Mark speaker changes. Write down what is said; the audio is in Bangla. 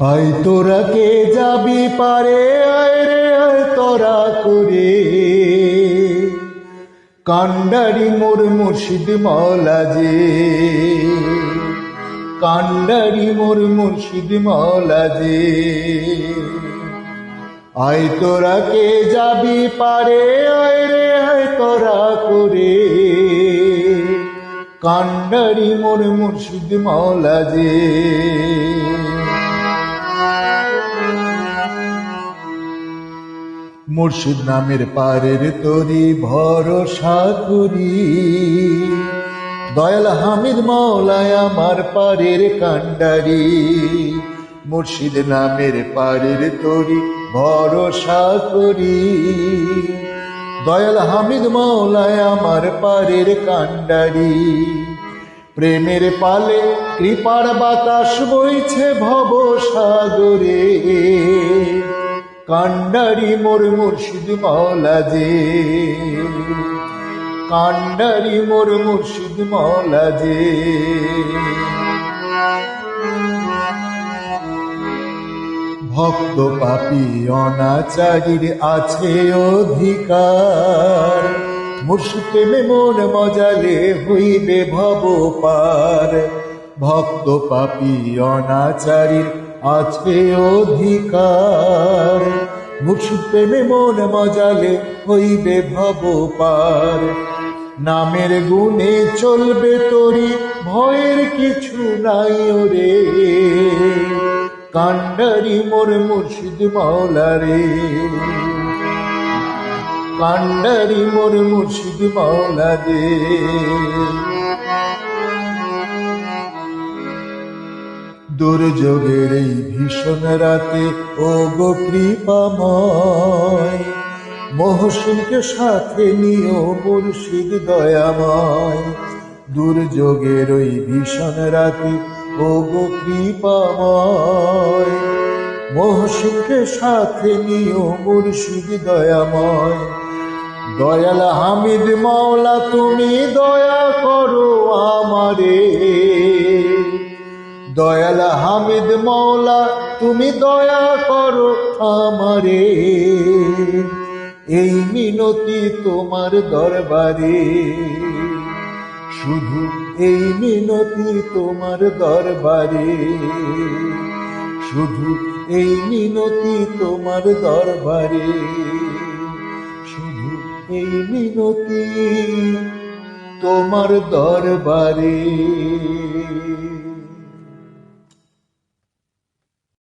Speaker 1: আয় তোরা কে যাবি পারে? আয় রে, আয় তোরা করে। কান্ডারি মোর মুর্শিদ মৌলা যে। কান্ডারি মোর মুর্শিদ মৌলা যে। আয় তোরা কে যাবি পারে? আয় রে, আয় তোরা করে। কান্ডারি মোর মুর্শিদ মৌলা যে। মুর্শিদ নামের পারের তরি ভরসা করি। দয়াল হামিদ মৌলায় আমার পারের কান্ডারি মুর্শিদ নামের পারের তরি ভরসা করি। দয়াল হামিদ মৌলায় আমার পারের কান্ডারি প্রেমের পালে কৃপার বাতাস বইছে ভব সাগরে কান্ডারি মোর মুর্শিদ মাওলা যে কান্ডারি মোর মুর্শিদ মাওলা ভক্ত পাপি অনাচারীর আছে অধিকার। মুর্শিদ মন মজালে হইবে ভব পার ভক্ত পাপি অনাচারীর আছে অধিকার। মুর্শিদ প্রেমে মন মজালে, হইবে ভব পার। নামের গুণে চলবে তরি, ভয়ের কিছু নাই ওরে। কান্ডারি মোর মুর্শিদ মাওলা রে। কান্ডারি মোর মুর্শিদ মাওলা রে। দুর্যোগের এই ভীষণ রাতে, ও গো কৃপাময় মহসিনকে সাথে নিও মুর্শিদ দয়াময়। দুর্যোগের ওই ভীষণ রাতে, ও গো কৃপাময় মহসিনকে সাথে নিও মুর্শিদ দয়াময়। দয়াল হামিদ মাওলা, তুমি দয়া করো আমারে। দয়াল হামিদ মৌলা তুমি দয়া করো আমারে। এই মিনতি তোমার দরবারে। শুধু এই মিনতি তোমার দরবারে। শুধু এই মিনতি তোমার দরবারে। শুধু এই মিনতি তোমার দরবারে।